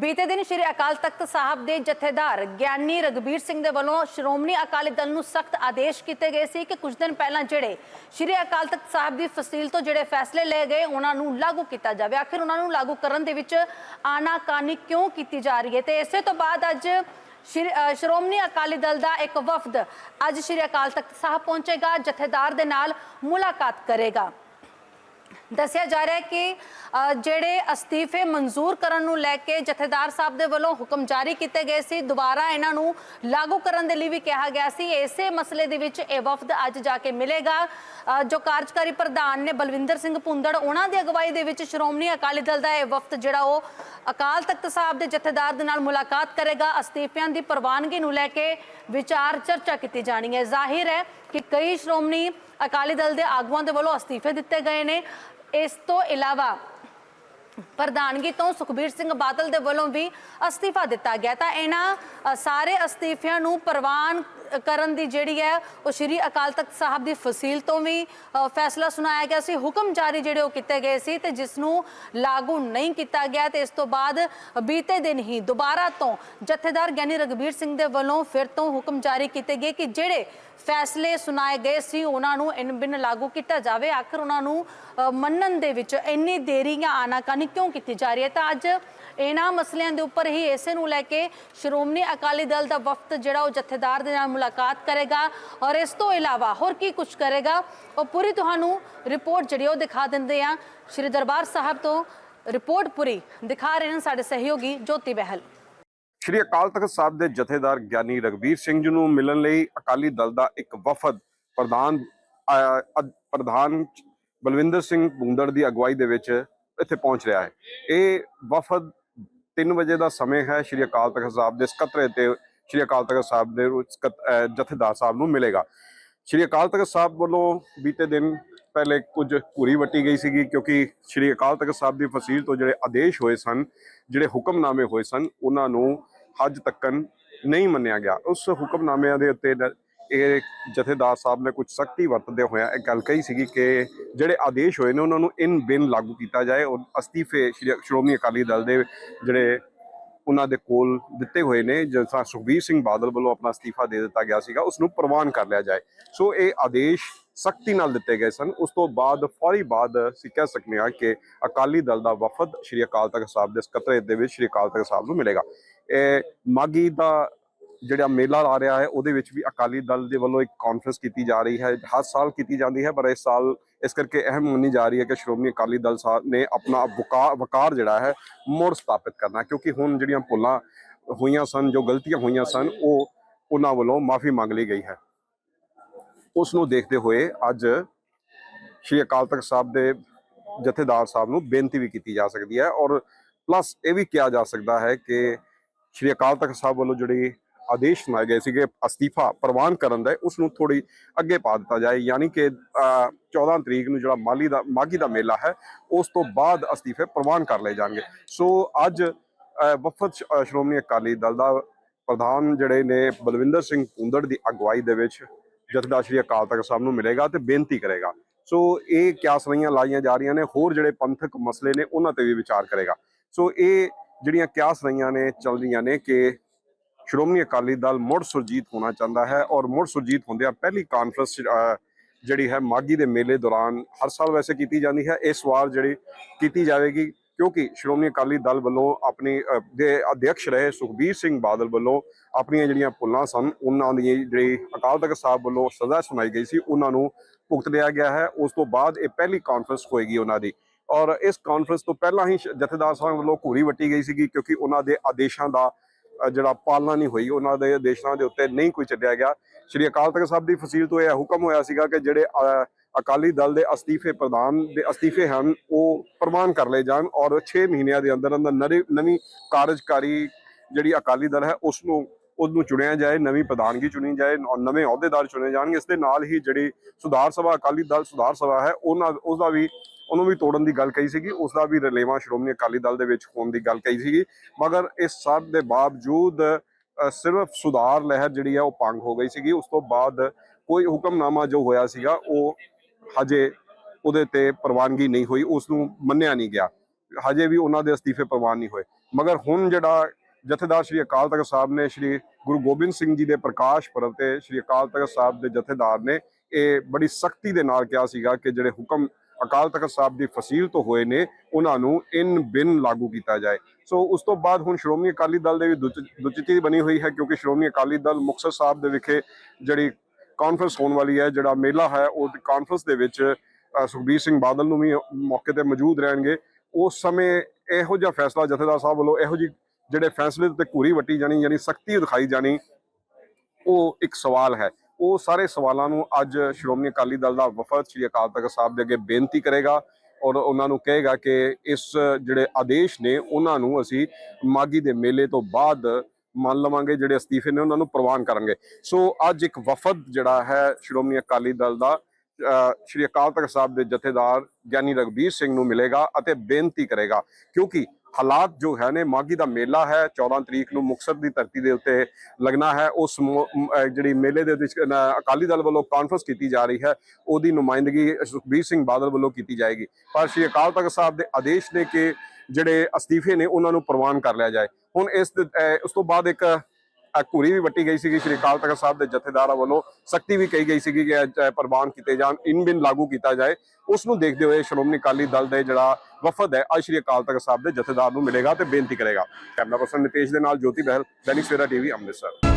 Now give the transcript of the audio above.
ਬੀਤੇ ਦਿਨ ਸ਼੍ਰੀ ਅਕਾਲ ਤਖਤ ਸਾਹਿਬ ਦੇ ਜਥੇਦਾਰ ਗਿਆਨੀ ਰਗਬੀਰ ਸਿੰਘ ਦੇ ਵੱਲੋਂ ਸ਼੍ਰੋਮਣੀ ਅਕਾਲੀ ਦਲ ਨੂੰ ਸਖਤ ਆਦੇਸ਼ ਕੀਤੇ ਗਏ ਸੀ ਕਿ ਕੁਝ ਦਿਨ ਪਹਿਲਾਂ ਜਿਹੜੇ ਸ਼੍ਰੀ ਅਕਾਲ ਤਖਤ ਸਾਹਿਬ ਦੀ ਫਸੀਲ ਤੋਂ ਜਿਹੜੇ ਫੈਸਲੇ ਲਏ ਗਏ, ਉਹਨਾਂ ਨੂੰ ਲਾਗੂ ਕੀਤਾ ਜਾਵੇ। ਆਖਿਰ ਉਹਨਾਂ ਨੂੰ ਲਾਗੂ ਕਰਨ ਦੇ ਵਿੱਚ ਆਨਾਕਾਨੀ ਕਿਉਂ ਕੀਤੀ ਜਾ ਰਹੀ ਹੈ? ਤੇ ਇਸੇ ਤੋਂ ਬਾਅਦ ਅੱਜ ਸ਼੍ਰੀ ਸ਼੍ਰੋਮਣੀ ਅਕਾਲੀ ਦਲ ਦਾ ਇੱਕ ਵਫਦ ਅੱਜ ਸ਼੍ਰੀ ਅਕਾਲ ਤਖਤ ਸਾਹਿਬ ਪਹੁੰਚੇਗਾ, ਜਥੇਦਾਰ ਦੇ ਨਾਲ ਮੁਲਾਕਾਤ ਕਰੇਗਾ। ਦੱਸਿਆ ਜਾ ਰਿਹਾ ਹੈ ਕਿ ਜਿਹੜੇ ਅਸਤੀਫੇ ਮਨਜ਼ੂਰ ਕਰਨ ਨੂੰ ਲੈ ਕੇ ਜਥੇਦਾਰ ਸਾਹਿਬ ਦੇ ਵੱਲੋਂ ਹੁਕਮ ਜਾਰੀ ਕੀਤੇ ਗਏ ਸੀ, ਦੁਬਾਰਾ ਇਹਨਾਂ ਨੂੰ ਲਾਗੂ ਕਰਨ ਦੇ ਲਈ ਵੀ ਕਿਹਾ ਗਿਆ ਸੀ। ਇਸੇ ਮਸਲੇ ਦੇ ਵਿੱਚ ਇਹ ਵਫਦ ਅੱਜ ਜਾ ਕੇ ਮਿਲੇਗਾ। ਜੋ ਕਾਰਜਕਾਰੀ ਪ੍ਰਧਾਨ ਨੇ ਬਲਵਿੰਦਰ ਸਿੰਘ ਭੁੰਦੜ, ਉਹਨਾਂ ਦੀ ਅਗਵਾਈ ਦੇ ਵਿੱਚ ਸ਼੍ਰੋਮਣੀ ਅਕਾਲੀ ਦਲ ਦਾ ਇਹ ਵਫਦ ਜਿਹੜਾ ਉਹ ਅਕਾਲ ਤਖਤ ਸਾਹਿਬ ਦੇ ਜਥੇਦਾਰ ਦੇ ਨਾਲ ਮੁਲਾਕਾਤ ਕਰੇਗਾ। ਅਸਤੀਫਿਆਂ ਦੀ ਪ੍ਰਵਾਨਗੀ ਨੂੰ ਲੈ ਕੇ ਵਿਚਾਰ ਚਰਚਾ ਕੀਤੀ ਜਾਣੀ ਹੈ। ਜ਼ਾਹਿਰ ਹੈ ਕਿ ਕਈ ਸ਼੍ਰੋਮਣੀ ਅਕਾਲੀ ਦਲ ਦੇ ਆਗੂਆਂ ਦੇ ਵੱਲੋਂ ਅਸਤੀਫੇ ਦਿੱਤੇ ਗਏ ਨੇ। ਇਸ ਤੋਂ ਇਲਾਵਾ ਪ੍ਰਧਾਨਗੀ ਤੋਂ ਸੁਖਬੀਰ ਸਿੰਘ ਬਾਦਲ ਦੇ ਵੱਲੋਂ ਵੀ ਅਸਤੀਫਾ ਦਿੱਤਾ ਗਿਆ ਤਾਂ ਇਹਨਾਂ ਸਾਰੇ ਅਸਤੀਫਿਆਂ ਨੂੰ ਪ੍ਰਵਾਨ ਕਰਨ ਦੀ ਜਿਹੜੀ ਹੈ, ਉਹ ਸ਼੍ਰੀ ਅਕਾਲ ਤਖਤ ਸਾਹਿਬ ਦੀ ਫਸੀਲ ਤੋਂ ਵੀ ਫੈਸਲਾ ਸੁਣਾਇਆ ਗਿਆ ਸੀ, ਹੁਕਮ ਜਾਰੀ ਜਿਹੜੇ ਉਹ ਕੀਤੇ ਗਏ ਸੀ ਤੇ ਜਿਸ ਨੂੰ ਲਾਗੂ ਨਹੀਂ ਕੀਤਾ ਗਿਆ ਤੇ ਇਸ ਤੋਂ ਬਾਅਦ ਬੀਤੇ ਦਿਨ ਹੀ ਦੁਬਾਰਾ ਤੋਂ ਜਥੇਦਾਰ ਗਿਆਨੀ ਰਗਬੀਰ ਸਿੰਘ ਦੇ ਵੱਲੋਂ ਫਿਰ ਤੋਂ ਹੁਕਮ ਜਾਰੀ ਕੀਤੇ ਗਏ ਕਿ ਜਿਹੜੇ ਫੈਸਲੇ ਸੁਣਾਏ ਗਏ ਸੀ, ਉਹਨਾਂ ਨੂੰ ਇਨ ਬਿਨ ਲਾਗੂ ਕੀਤਾ ਜਾਵੇ। ਆਖਰ ਉਹਨਾਂ ਨੂੰ ਮੰਨਣ ਦੇ ਵਿੱਚ ਇੰਨੀ ਦੇਰੀ ਜਾਂ ਆਨਾਕਾਨੀ ਕਿਉਂ ਕੀਤੀ ਜਾ ਰਹੀ ਹੈ? ਤਾਂ ਅੱਜ ਇਹਨਾਂ ਮਸਲਿਆਂ ਦੇ ਉੱਪਰ ਹੀ ਇਸੇ ਨੂੰ ਲੈ ਕੇ ਸ਼੍ਰੋਮਣੀ ਅਕਾਲੀ ਦਲ ਦਾ ਵਫਦ ਜਿਹੜਾ ਉਹ ਜਥੇਦਾਰ ਦੇ ਨਾਲ ਮੁਲਾਕਾਤ ਕਰੇਗਾ ਔਰ ਇਸ ਤੋਂ ਇਲਾਵਾ ਹੋਰ ਕੀ ਕੁਝ ਕਰੇਗਾ, ਉਹ ਪੂਰੀ ਤੁਹਾਨੂੰ ਰਿਪੋਰਟ ਜਿਹੜੀ ਉਹ ਦਿਖਾ ਦਿੰਦੇ ਆ। ਸ਼੍ਰੀ ਦਰਬਾਰ ਸਾਹਿਬ ਤੋਂ ਰਿਪੋਰਟ ਪੂਰੀ ਦਿਖਾ ਰਹੇ ਨੇ ਸਾਡੇ ਸਹਿਯੋਗੀ ਜੋਤੀ ਬਹਿਲ। ਸ਼੍ਰੀ ਅਕਾਲ ਤਖਤ ਸਾਹਿਬ ਦੇ ਜਥੇਦਾਰ ਗਿਆਨੀ ਰਗਵੀਰ ਸਿੰਘ ਜੀ ਨੂੰ ਮਿਲਣ ਲਈ ਅਕਾਲੀ ਦਲ ਦਾ ਇੱਕ ਵਫਦ ਪ੍ਰਧਾਨ ਪ੍ਰਧਾਨ ਬਲਵਿੰਦਰ ਸਿੰਘ ਭੁੰਦੜ ਦੀ ਅਗਵਾਈ ਦੇ ਵਿੱਚ ਇੱਥੇ ਪਹੁੰਚ ਰਿਹਾ ਹੈ। ਇਹ ਵਫਦ 3 ਵਜੇ ਦਾ ਸਮੇਂ ਹੈ ਸ਼੍ਰੀ ਅਕਾਲ ਤਖਤ ਸਾਹਿਬ ਦੇ ਸਕੱਤਰੇ ਤੇ ਸ਼੍ਰੀ ਅਕਾਲ ਤਖਤ ਸਾਹਿਬ ਦੇ ਸਕੱਤ- ਜਥੇਦਾਰ ਸਾਹਿਬ ਨੂੰ ਮਿਲੇਗਾ। ਸ਼੍ਰੀ ਅਕਾਲ ਤਖਤ ਸਾਹਿਬ ਵੱਲੋਂ ਬੀਤੇ ਦਿਨ ਪਹਿਲੇ ਕੁਝ ਘੂਰੀ ਵੱਟੀ ਗਈ ਸੀਗੀ ਕਿਉਂਕਿ ਸ਼੍ਰੀ ਅਕਾਲ ਤਖਤ ਸਾਹਿਬ ਦੀ ਫਸੀਲ ਤੋਂ ਜਿਹੜੇ ਆਦੇਸ਼ ਹੋਏ ਸਨ, ਜਿਹੜੇ ਹੁਕਮਨਾਮੇ ਹੋਏ ਸਨ, ਉਹਨਾਂ ਨੂੰ ਹੱਜ ਤੱਕਨ ਨਹੀਂ ਮੰਨਿਆ ਗਿਆ। ਉਸ ਹੁਕਮਨਾਮਿਆਂ ਦੇ ਉੱਤੇ ਇਹ ਜਥੇਦਾਰ ਸਾਹਿਬ ਨੇ ਕੁਝ ਸਖਤੀ ਵਰਤਦੇ ਹੋਇਆ ਇਹ ਗੱਲ ਕਹੀ ਸੀਗੀ ਕਿ ਜਿਹੜੇ ਆਦੇਸ਼ ਹੋਏ ਨੇ, ਉਹਨਾਂ ਨੂੰ ਇਨ ਬਿਨ ਲਾਗੂ ਕੀਤਾ ਜਾਏ। ਔਰ ਅਸਤੀਫੇ ਸ਼੍ਰੀ- ਸ਼੍ਰੋਮਣੀ ਅਕਾਲੀ ਦਲ ਦੇ ਜਿਹੜੇ ਉਹਨਾਂ ਦੇ ਕੋਲ ਦਿੱਤੇ ਹੋਏ ਨੇ ਜਿਸ ਸੁਖਬੀਰ ਸਿੰਘ ਬਾਦਲ ਵੱਲੋਂ ਆਪਣਾ ਅਸਤੀਫਾ ਦੇ ਦਿੱਤਾ ਗਿਆ ਸੀਗਾ ਉਸ ਨੂੰ ਪ੍ਰਵਾਨ ਕਰ ਲਿਆ ਜਾਏ। ਸੋ ਇਹ ਆਦੇਸ਼ ਸਖਤੀ ਨਾਲ ਦਿੱਤੇ ਗਏ ਸਨ। ਉਸ ਤੋਂ ਬਾਅਦ, ਫੌਰੀ ਬਾਅਦ ਅਸੀਂ ਕਹਿ ਸਕਦੇ ਹਾਂ ਕਿ ਅਕਾਲੀ ਦਲ ਦਾ ਵਫਦ ਸ਼੍ਰੀ ਅਕਾਲ ਤਖਤ ਸਾਹਿਬ ਦੇ ਸਕੱਤਰੇਤ ਦੇ ਵਿੱਚ ਸ਼੍ਰੀ ਅਕਾਲ ਤਖਤ ਸਾਹਿਬ ਨੂੰ ਮਿਲੇਗਾ। ਇਹ ਮਾਗੀ ਦਾ ਜਿਹੜਾ ਮੇਲਾ ਆ ਰਿਹਾ ਹੈ ਉਹਦੇ ਵਿੱਚ ਵੀ ਅਕਾਲੀ ਦਲ ਦੇ ਵੱਲੋਂ ਇੱਕ ਕਾਨਫਰੰਸ ਕੀਤੀ ਜਾ ਰਹੀ ਹੈ। ਹਰ ਸਾਲ ਕੀਤੀ ਜਾਂਦੀ ਹੈ ਪਰ ਇਸ ਸਾਲ ਇਸ ਕਰਕੇ ਅਹਿਮ ਮੰਨੀ ਜਾ ਰਹੀ ਹੈ ਕਿ ਸ਼੍ਰੋਮਣੀ ਅਕਾਲੀ ਦਲ ਸਾਹਿਬ ਨੇ ਆਪਣਾ ਵਕਾ- ਵਕਾਰ ਜਿਹੜਾ ਹੈ ਮੁੜ ਸਥਾਪਿਤ ਕਰਨਾ ਕਿਉਂਕਿ ਹੁਣ ਜਿਹੜੀਆਂ ਭੁੱਲਾਂ ਹੋਈਆਂ ਸਨ ਜੋ ਗਲਤੀਆਂ ਹੋਈਆਂ ਸਨ ਉਹ ਉਹਨਾਂ ਵੱਲੋਂ ਮਾਫੀ ਮੰਗ ਲਈ ਗਈ ਹੈ। ਉਸ ਨੂੰ ਦੇਖਦੇ ਹੋਏ ਅੱਜ ਸ਼੍ਰੀ ਅਕਾਲ ਤਖਤ ਸਾਹਿਬ ਦੇ ਜਥੇਦਾਰ ਸਾਹਿਬ ਨੂੰ ਬੇਨਤੀ ਵੀ ਕੀਤੀ ਜਾ ਸਕਦੀ ਹੈ ਔਰ ਪਲੱਸ ਇਹ ਵੀ ਕਿਹਾ ਜਾ ਸਕਦਾ ਹੈ ਕਿ ਸ਼੍ਰੀ ਅਕਾਲ ਤਖਤ ਸਾਹਿਬ ਵੱਲੋਂ ਜਿਹੜੀ ਆਦੇਸ਼ ਸੁਣਾਏ ਗਏ ਸੀਗੇ ਅਸਤੀਫਾ ਪ੍ਰਵਾਨ ਕਰਨ ਦਾ ਉਸ ਨੂੰ ਥੋੜੀ ਅੱਗੇ ਪਾ ਦਿੱਤਾ ਜਾਏ। ਯਾਨੀ ਕਿ ਅਹ, 14 ਤਰੀਕ ਨੂੰ ਜਿਹੜਾ ਮਾਲੀ ਦਾ ਮਾਗੀ ਦਾ ਮੇਲਾ ਹੈ ਉਸ ਤੋਂ ਬਾਅਦ ਅਸਤੀਫੇ ਪ੍ਰਵਾਨ ਕਰ ਲਏ ਜਾਣਗੇ। ਸੋ ਅੱਜ ਵਫਦ ਸ਼੍ਰੋਮਣੀ ਅਕਾਲੀ ਦਲ ਦਾ ਪ੍ਰਧਾਨ ਜਿਹੜੇ ਨੇ ਬਲਵਿੰਦਰ ਸਿੰਘ ਪੁੰਦੜ ਦੀ ਅਗਵਾਈ ਦੇ ਵਿੱਚ ਜਥੇਦਾਰ ਸ਼੍ਰੀ ਅਕਾਲ ਤਖਤ ਸਾਹਿਬ ਨੂੰ ਮਿਲੇਗਾ ਤੇ ਬੇਨਤੀ ਕਰੇਗਾ। ਸੋ ਇਹ ਕਿਆਸ ਲਾਈਆਂ ਜਾ ਰਹੀਆਂ ਨੇ ਹੋਰ ਜਿਹੜੇ ਪੰਥਕ ਮਸਲੇ ਨੇ ਉਹਨਾਂ ਤੇ ਵੀ ਵਿਚਾਰ ਕਰੇਗਾ। ਸੋ ਇਹ ਜਿਹੜੀਆਂ ਕਿਆਸ ਰਹੀਆਂ ਨੇ ਚੱਲ ਰਹੀਆਂ ਨੇ ਕਿ ਸ਼੍ਰੋਮਣੀ ਅਕਾਲੀ ਦਲ ਮੁੜ ਸੁਰਜੀਤ ਹੋਣਾ ਚਾਹੁੰਦਾ ਹੈ ਔਰ ਮੁੜ ਸੁਰਜੀਤ ਹੁੰਦਿਆਂ ਪਹਿਲੀ ਕਾਨਫਰੰਸ ਜਿਹੜੀ ਹੈ ਮਾਗੀ ਦੇ ਮੇਲੇ ਦੌਰਾਨ ਹਰ ਸਾਲ ਵੈਸੇ ਕੀਤੀ ਜਾਂਦੀ ਹੈ। ਇਸ ਵਾਰ ਜਿਹੜੀ ਕੀਤੀ ਜਾਵੇਗੀ, ਕਿਉਂਕਿ ਸ਼੍ਰੋਮਣੀ ਅਕਾਲੀ ਦਲ ਵੱਲੋਂ ਆਪਣੀ ਦੇ ਅਧਿਕਸ਼ ਰਹੇ ਸੁਖਬੀਰ ਸਿੰਘ ਬਾਦਲ ਵੱਲੋਂ ਆਪਣੀਆਂ ਜਿਹੜੀਆਂ ਭੁੱਲਾਂ ਸਨ, ਉਹਨਾਂ ਦੀ ਜਿਹੜੀ ਅਕਾਲ ਤਖਤ ਸਾਹਿਬ ਵੱਲੋਂ ਸਜ਼ਾ ਸੁਣਾਈ ਗਈ ਸੀ, ਉਹਨਾਂ ਨੂੰ ਭੁਗਤ ਲਿਆ ਗਿਆ ਹੈ। ਉਸ ਤੋਂ ਬਾਅਦ ਇਹ ਪਹਿਲੀ ਕਾਨਫਰੰਸ ਹੋਏਗੀ ਉਹਨਾਂ ਦੀ। ਔਰ ਇਸ ਕਾਨਫਰੰਸ ਤੋਂ ਪਹਿਲਾਂ ਹੀ ਜਥੇਦਾਰ ਸਾਹਿਬ ਵੱਲੋਂ ਘੂਰੀ ਵੱਟੀ ਗਈ ਸੀਗੀ, ਕਿਉਂਕਿ ਉਹਨਾਂ ਦੇ ਆਦੇਸ਼ਾਂ ਦਾ ਜਿਹੜਾ ਪਾਲਣਾ ਨਹੀਂ ਹੋਈ, ਉਹਨਾਂ ਦੇ ਆਦੇਸ਼ਾਂ ਦੇ ਉੱਤੇ ਨਹੀਂ ਕੋਈ ਚੱਲਿਆ ਗਿਆ। ਸ਼੍ਰੀ ਅਕਾਲ ਤਖਤ ਸਾਹਿਬ ਦੀ ਫਸੀਲ ਤੋਂ ਇਹ ਹੁਕਮ ਹੋਇਆ ਸੀਗਾ ਕਿ ਜਿਹੜੇ ਅਕਾਲੀ ਦਲ ਦੇ ਅਸਤੀਫੇ ਪ੍ਰਧਾਨ ਦੇ ਅਸਤੀਫੇ ਹਨ, ਉਹ ਪ੍ਰਵਾਨ ਕਰ ਲਏ ਜਾਣ ਔਰ 6 ਮਹੀਨਿਆਂ ਦੇ ਅੰਦਰ ਅੰਦਰ ਨਰੀ- ਨਵੀਂ ਕਾਰਜਕਾਰੀ ਜਿਹੜੀ ਅਕਾਲੀ ਦਲ ਹੈ ਉਸ ਨੂੰ ਉਹਨੂੰ ਚੁਣਿਆ ਜਾਏ, ਨਵੀਂ ਪ੍ਰਧਾਨਗੀ ਚੁਣੀ ਜਾਏ ਨਵੇਂ ਅਹੁਦੇਦਾਰ ਚੁਣੇ ਜਾਣਗੇ। ਇਸ ਦੇ ਨਾਲ ਹੀ ਜਿਹੜੀ ਸੁਧਾਰ ਸਭਾ, ਅਕਾਲੀ ਦਲ ਸੁਧਾਰ ਸਭਾ ਹੈ, ਉਹਨਾਂ ਉਸ ਦਾ ਵੀ ਉਹਨੂੰ ਵੀ ਤੋੜਨ ਦੀ ਗੱਲ ਕਹੀ ਸੀਗੀ ਉਸ ਦਾ ਵੀ ਰਲੇਵਾਂ ਸ਼੍ਰੋਮਣੀ ਅਕਾਲੀ ਦਲ ਦੇ ਵਿੱਚ ਹੋਣ ਦੀ ਗੱਲ ਕਹੀ ਸੀਗੀ, ਮਗਰ ਇਸ ਸਭ ਦੇ ਬਾਵਜੂਦ ਸਿਰਫ ਸੁਧਾਰ ਲਹਿਰ ਜਿਹੜੀ ਹੈ ਉਹ ਭੰਗ ਹੋ ਗਈ ਸੀਗੀ, ਉਸ ਤੋਂ ਬਾਅਦ ਕੋਈ ਹੁਕਮਨਾਮਾ ਜੋ ਹੋਇਆ ਸੀਗਾ, ਉਹ ਹਜੇ ਉਹਦੇ ਤੇ ਪ੍ਰਵਾਨਗੀ ਨਹੀਂ ਹੋਈ ਉਸ ਨੂੰ ਮੰਨਿਆ ਨਹੀਂ ਗਿਆ। ਹਜੇ ਵੀ ਉਹਨਾਂ ਦੇ ਅਸਤੀਫੇ ਪ੍ਰਵਾਨ ਨਹੀਂ ਹੋਏ। ਮਗਰ ਹੁਣ ਜਿਹੜਾ ਜਥੇਦਾਰ ਸ਼੍ਰੀ ਅਕਾਲ ਤਖਤ ਸਾਹਿਬ ਨੇ, ਸ਼੍ਰੀ ਗੁਰੂ ਗੋਬਿੰਦ ਸਿੰਘ ਜੀ ਦੇ ਪ੍ਰਕਾਸ਼ ਪੁਰਬ ਤੇ ਸ਼੍ਰੀ ਅਕਾਲ ਤਖਤ ਸਾਹਿਬ ਦੇ ਜਥੇਦਾਰ ਨੇ, ਇਹ ਬੜੀ ਸਖਤੀ ਦੇ ਨਾਲ ਕਿਹਾ ਸੀਗਾ ਕਿ ਜਿਹੜੇ ਹੁਕਮ ਅਕਾਲ ਤਖਤ ਸਾਹਿਬ ਦੀ ਫਸੀਲ ਤੋਂ ਹੋਏ ਨੇ, ਉਹਨਾਂ ਨੂੰ ਇਨ ਬਿਨ ਲਾਗੂ ਕੀਤਾ ਜਾਏ। ਸੋ ਉਸ ਤੋਂ ਬਾਅਦ ਹੁਣ ਸ਼੍ਰੋਮਣੀ ਅਕਾਲੀ ਦਲ ਦੇ ਵੀ ਦੁਚ- ਦੁਚਿੱਤੀ ਬਣੀ ਹੋਈ ਹੈ, ਕਿਉਂਕਿ ਸ਼੍ਰੋਮਣੀ ਅਕਾਲੀ ਦਲ ਮੁਕਤਸਰ ਸਾਹਿਬ ਦੇ ਵਿਖੇ ਜਿਹੜੀ ਕਾਨਫਰੰਸ ਹੋਣ ਵਾਲੀ ਹੈ, ਜਿਹੜਾ ਮੇਲਾ ਹੈ, ਉਹ ਕਾਨਫਰੰਸ ਦੇ ਵਿੱਚ ਸੁਖਬੀਰ ਸਿੰਘ ਬਾਦਲ ਨੂੰ ਵੀ ਮੌਕੇ ਤੇ ਮੌਜੂਦ ਰਹਿਣਗੇ। ਉਸ ਸਮੇਂ ਇਹੋ ਜਿਹਾ ਫੈਸਲਾ ਜਥੇਦਾਰ ਸਾਹਿਬ ਵੱਲੋਂ ਇਹੋ ਜਿਹੀ ਜਿਹੜੇ ਫੈਸਲੇ ਤੇ ਘੂਰੀ ਵੱਟੀ ਜਾਣੀ, ਯਾਨੀ ਸਖਤੀ ਦਿਖਾਈ ਜਾਣੀ, ਉਹ ਇੱਕ ਸਵਾਲ ਹੈ। ਉਹ ਸਾਰੇ ਸਵਾਲਾਂ ਨੂੰ ਅੱਜ ਸ਼੍ਰੋਮਣੀ ਅਕਾਲੀ ਦਲ ਦਾ ਵਫਦ ਸ਼੍ਰੀ ਅਕਾਲ ਤਖਤ ਸਾਹਿਬ ਦੇ ਅੱਗੇ ਬੇਨਤੀ ਕਰੇਗਾ ਔਰ ਉਹਨਾਂ ਨੂੰ ਕਹੇਗਾ ਕਿ ਇਸ ਜਿਹੜੇ ਆਦੇਸ਼ ਨੇ ਉਹਨਾਂ ਨੂੰ ਅਸੀਂ ਮਾਗੀ ਦੇ ਮੇਲੇ ਤੋਂ ਬਾਅਦ ਮੰਨ ਲਵਾਂਗੇ ਜਿਹੜੇ ਅਸਤੀਫੇ ਨੇ ਉਹਨਾਂ ਨੂੰ ਪ੍ਰਵਾਨ ਕਰਾਂਗੇ। ਸੋ ਅੱਜ ਇੱਕ ਵਫਦ ਜਿਹੜਾ ਹੈ ਸ਼੍ਰੋਮਣੀ ਅਕਾਲੀ ਦਲ ਦਾ ਸ਼੍ਰੀ ਅਕਾਲ ਤਖਤ ਸਾਹਿਬ ਦੇ ਜਥੇਦਾਰ ਗਿਆਨੀ ਰਗਬੀਰ ਸਿੰਘ ਨੂੰ ਮਿਲੇਗਾ ਅਤੇ ਬੇਨਤੀ ਕਰੇਗਾ, ਕਿਉਂਕਿ ਹਾਲਾਤ ਜੋ ਹੈ ਨੇ ਮਾਗੀ ਦਾ ਮੇਲਾ ਹੈ 14 ਤਰੀਕ ਨੂੰ ਮੁਕਤਸਰ ਦੀ ਧਰਤੀ ਦੇ ਉੱਤੇ ਲੱਗਣਾ ਹੈ, ਉਸ ਜਿਹੜੀ ਮੇਲੇ ਦੇ ਵਿੱਚ ਅਕਾਲੀ ਦਲ ਵੱਲੋਂ ਕਾਨਫਰੰਸ ਕੀਤੀ ਜਾ ਰਹੀ ਹੈ, ਉਹਦੀ ਨੁਮਾਇੰਦਗੀ ਸੁਖਬੀਰ ਸਿੰਘ ਬਾਦਲ ਵੱਲੋਂ ਕੀਤੀ ਜਾਏਗੀ। ਪਰ ਸ਼੍ਰੀ ਅਕਾਲ ਤਖਤ ਸਾਹਿਬ ਦੇ ਆਦੇਸ਼ ਨੇ ਕਿ ਜਿਹੜੇ ਅਸਤੀਫੇ ਨੇ, ਉਹਨਾਂ ਨੂੰ ਪ੍ਰਵਾਨ ਕਰ ਲਿਆ ਜਾਏ। ਹੁਣ ਇਸ ਉਸ ਤੋਂ ਬਾਅਦ ਇੱਕ ਘੂਰੀ ਵੀ ਵੱਟੀ ਗਈ ਸੀਗੀ, ਸ਼੍ਰੀ ਅਕਾਲ ਤਖਤ ਸਾਹਿਬ ਦੇ ਜਥੇਦਾਰਾਂ ਵੱਲੋਂ ਸਖਤੀ ਵੀ ਕਹੀ ਗਈ ਸੀਗੀ ਕਿ ਪ੍ਰਵਾਨ ਕੀਤੇ ਜਾਣ, ਇਨ ਬਿਨ ਲਾਗੂ ਕੀਤਾ ਜਾਏ। ਉਸ ਨੂੰ ਦੇਖਦੇ ਹੋਏ ਸ਼੍ਰੋਮਣੀ ਅਕਾਲੀ ਦਲ ਦੇ ਜਿਹੜਾ ਵਫਦ ਹੈ, ਅੱਜ ਸ਼੍ਰੀ ਅਕਾਲ ਤਖਤ ਸਾਹਿਬ ਦੇ ਜਥੇਦਾਰ ਨੂੰ ਮਿਲੇਗਾ ਤੇ ਬੇਨਤੀ ਕਰੇਗਾ। ਕੈਮਰਾ ਪਰਸਨ ਨਿਤੇਸ਼ ਦੇ ਨਾਲ ਜੋਤੀ ਬਹਿਲ, ਦੈਨਿਕ ਸਵੇਰਾ ਟੀਵੀ, ਅੰਮ੍ਰਿਤਸਰ।